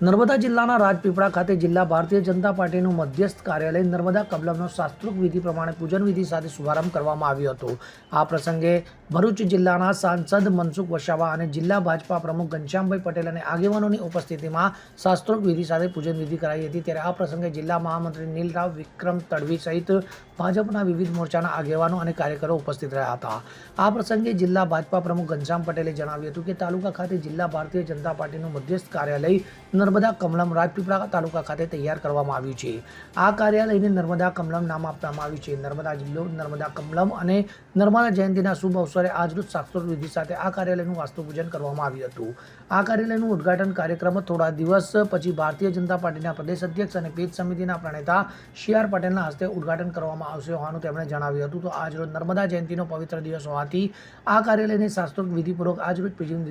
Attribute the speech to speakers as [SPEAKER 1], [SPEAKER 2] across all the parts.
[SPEAKER 1] નર્મદા જિલ્લાના રાજપીપળા ખાતે જિલ્લા ભારતીય જનતા પાર્ટીનું મધ્યસ્થ કાર્યાલય નર્મદા કબલમનો શાસ્ત્રોક વિધિ પ્રમાણે પૂજન વિધિ સાથે શુભારંભ કરવામાં આવ્યો હતો. આ પ્રસંગે ભરૂચ જિલ્લાના સાંસદ મનસુખ વસાવા અને જિલ્લા ભાજપા પ્રમુખ ઘનશ્યામભાઈ પટેલ અને આગેવાનોની ઉપસ્થિતિમાં શાસ્ત્રોક વિધિ સાથે પૂજન વિધિ કરાઈ હતી. ત્યારે આ પ્રસંગે જિલ્લા મહામંત્રી નીલરાવ વિક્રમ તડવી સહિત ભાજપના વિવિધ મોરચાના આગેવાનો અને કાર્યકરો ઉપસ્થિત રહ્યા હતા. આ પ્રસંગે જિલ્લા ભાજપા પ્રમુખ ઘનશ્યામ પટેલે જણાવ્યું હતું કે તાલુકા ખાતે જિલ્લા ભારતીય જનતા પાર્ટીનું મધ્યસ્થ કાર્યાલય નર્મદા કમલમ રાજપીપળા તાલુકા ખાતે તૈયાર કરવામાં આવ્યું છે. આ કાર્યાલયને નર્મદા કમલમ નામ આપવામાં આવ્યું છે. નર્મદા જિલ્લો, નર્મદા કમલમ અને નર્મદા જયંતિના શુભ અવસરે આજરોજ શાસ્ત્રોક્ત વિધિ સાથે આ કાર્યાલયનું વાસ્તુપૂજન કરવામાં આવ્યું હતું. આ કાર્યાલયનું ઉદ્ઘાટન કાર્યક્રમ થોડા દિવસ પછી ભારતીય જનતા પાર્ટીના પ્રદેશ અધ્યક્ષ અને પેજ સમિતિના પ્રણેતા સી આર પટેલના હસ્તે ઉદ્ઘાટન કરવામાં આવશે હોવાનું તેમણે જણાવ્યું હતું. તો આજરોજ નર્મદા જયંતિનો પવિત્ર દિવસ હોવાથી આ કાર્યાલયને શાસ્ત્રોક્ત વિધિપૂર્વક આજરોજ પૂજન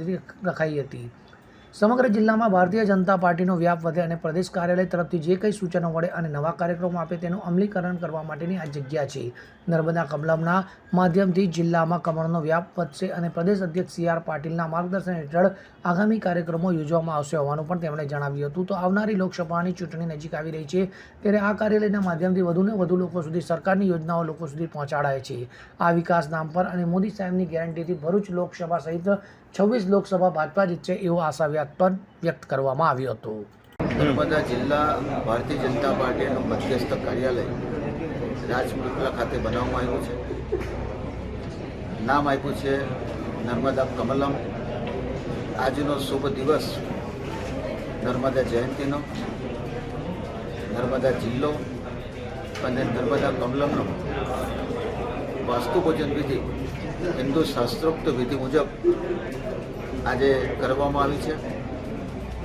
[SPEAKER 1] રખાઈ હતી. સમગ્ર જિલ્લામાં ભારતીય જનતા પાર્ટીનો વ્યાપ વધે અને પ્રદેશ કાર્યાલય તરફથી જે કંઈ સૂચનો મળે અને નવા કાર્યક્રમો આપે તેનું અમલીકરણ કરવા માટેની આ જગ્યા છે. નર્મદા કમલમના માધ્યમથી જિલ્લામાં કમળનો વ્યાપ વધશે અને પ્રદેશ અધ્યક્ષ સી આર પાટીલના માર્ગદર્શન હેઠળ આગામી કાર્યક્રમો યોજવામાં આવશે હોવાનું પણ તેમણે જણાવ્યું હતું. તો આવનારી લોકસભાની ચૂંટણી નજીક આવી રહી છે ત્યારે આ કાર્યાલયના માધ્યમથી વધુને વધુ લોકો સુધી સરકારની યોજનાઓ લોકો સુધી પહોંચાડાય છે. આ વિકાસ નામ પર અને મોદી સાહેબની ગેરંટીથી ભરૂચ લોકસભા સહિત છવ્વીસ લોકસભા ભાજપા જીતશે એવો આશા પણ વ્યક્ત કરવામાં આવ્યો હતો.
[SPEAKER 2] નર્મદા જિલ્લા ભારતીય જનતા પાર્ટીનું મધ્યસ્થ કાર્યાલય રાજપીપળા ખાતે બનાવવામાં આવ્યું છે. નામ આપ્યું છે નર્મદા કમલમ. આજનો શુભ દિવસ નર્મદા જયંતિનો, નર્મદા જિલ્લો અને નર્મદા કમલમનો. વાસ્તુ પૂજન વિધિ હિન્દુ શાસ્ત્રોક્ત વિધિ મુજબ આજે કરવામાં આવી છે.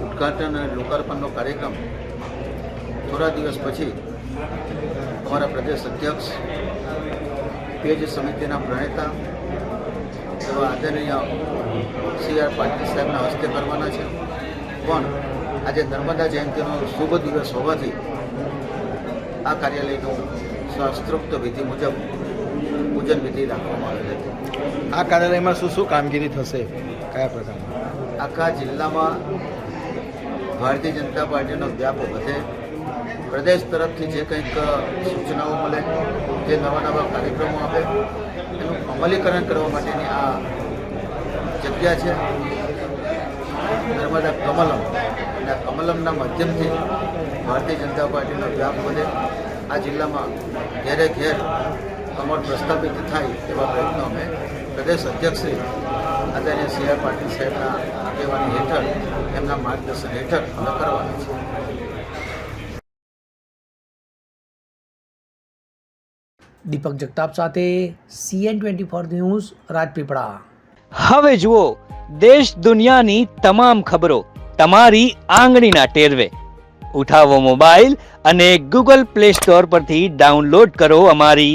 [SPEAKER 2] ઉદ્ઘાટન અને લોકાર્પણનો કાર્યક્રમ થોડા દિવસ પછી અમારા પ્રદેશ અધ્યક્ષ, પેજ સમિતિના પ્રણેતા એવા આદરણીય સી આર પાટીલ સાહેબના હસ્તે કરવાના છે. પણ આજે નર્મદા જયંતિનો શુભ દિવસ હોવાથી આ કાર્યાલયનું શાસ્ત્રોક્ત વિધિ મુજબ પૂજન વિધિ રાખવામાં આવેલ હતી.
[SPEAKER 3] આ કાર્યાલયમાં શું શું કામગીરી થશે? કયા પ્રકારની?
[SPEAKER 2] આખા જિલ્લામાં ભારતીય જનતા પાર્ટીનો વ્યાપ વધે પ્રદેશ તરફથી જે કંઈક સૂચનાઓ મળે જે નવા નવા કાર્યક્રમો આપે એનું અમલીકરણ કરવા માટેની આ જગ્યા છે. નર્મદા કમલમ. અને આ કમલમના માધ્યમથી ભારતીય જનતા પાર્ટીનો વ્યાપ વધે. આ જિલ્લામાં ઘેરે ઘેર કમળ પ્રસ્થાપિત થાય એવા પ્રયત્નો અમે પ્રદેશ અધ્યક્ષશ્રી આચાર્ય સી આર પાટીલ સાહેબના આગેવાની હેઠળ એમના માર્ગદર્શન હેઠળ અમે કરવાના છે
[SPEAKER 1] દીપક જગતાપ સાથે CN twenty four news Rajpipla.
[SPEAKER 4] હવે જુઓ દેશ દુનિયાની તમામ ખબરો તમારી આંગળીના ટેરવે. ઉઠાવો મોબાઈલ અને ગૂગલ પ્લે સ્ટોર પરથી ડાઉનલોડ કરો અમારી